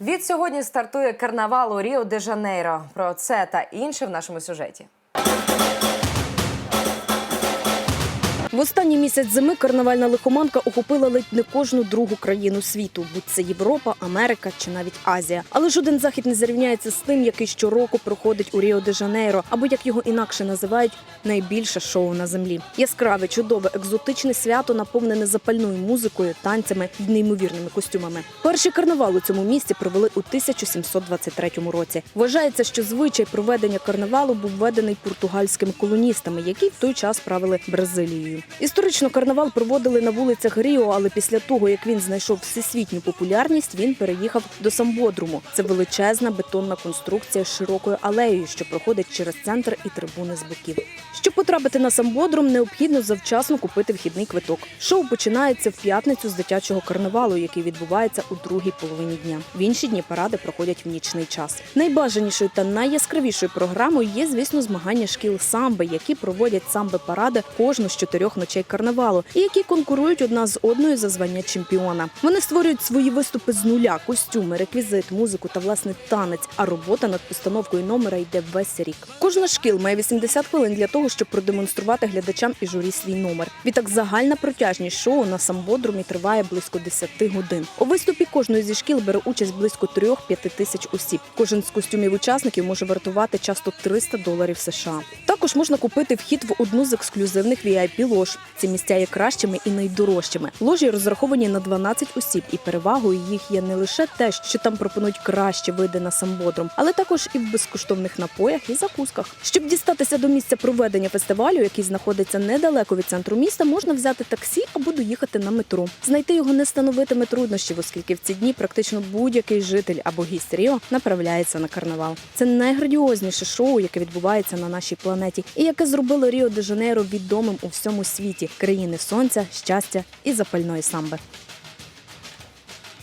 Від сьогодні стартує карнавал у Ріо де Жанейро. Про це та інше в нашому сюжеті. В останній місяць зими карнавальна лихоманка охопила ледь не кожну другу країну світу, будь це Європа, Америка чи навіть Азія. Але жоден захід не зрівняється з тим, який щороку проходить у Ріо де Жанейро, або як його інакше називають найбільше шоу на землі. Яскраве, чудове, екзотичне свято, наповнене запальною музикою, танцями і неймовірними костюмами. Перший карнавал у цьому місті провели у 1723 році. Вважається, що звичай проведення карнавалу був введений португальськими колоністами, які в той час правили Бразилією. Історично карнавал проводили на вулицях Ріо, але після того, як він знайшов всесвітню популярність, він переїхав до Самбодруму. Це величезна бетонна конструкція з широкою алеєю, що проходить через центр і трибуни з боків. Щоб потрапити на самбодрум, необхідно завчасно купити вхідний квиток. Шоу починається в п'ятницю з дитячого карнавалу, який відбувається у другій половині дня. В інші дні паради проходять в нічний час. Найбажанішою та найяскравішою програмою є, звісно, змагання шкіл самби, які проводять самби паради кожну з чотирьох ночей карнавалу, і які конкурують одна з одною за звання чемпіона. Вони створюють свої виступи з нуля, костюми, реквізит, музику та власне танець. А робота над постановкою номера йде весь рік. Кожна шкіл має 80 хвилин для того, щоб продемонструвати глядачам і журі свій номер. Відтак загальна протяжність шоу на самбодрумі триває близько 10 годин. У виступі кожної зі шкіл бере участь близько 3-5 тисяч осіб. Кожен з костюмів учасників може вартувати часто 300 доларів США. Також можна купити вхід в одну з ексклюзивних vip лож. Ці місця є кращими і найдорожчими. Ложі розраховані на 12 осіб, і перевагою їх є не лише те, що там пропонують кращі види на самбодрум, але також і в безкоштовних напоях і закусках. Щоб дістатися до місця проведення фестивалю, який знаходиться недалеко від центру міста, можна взяти таксі або доїхати на метро. Знайти його не становитиме труднощів, оскільки в ці дні практично будь-який житель або гість Ріо направляється на карнавал. Це найградіозніше шоу, яке відбувається на нашій планеті, і яке зробило Ріо де Жанейро відомим у всьому світі країни сонця, щастя і запальної самби.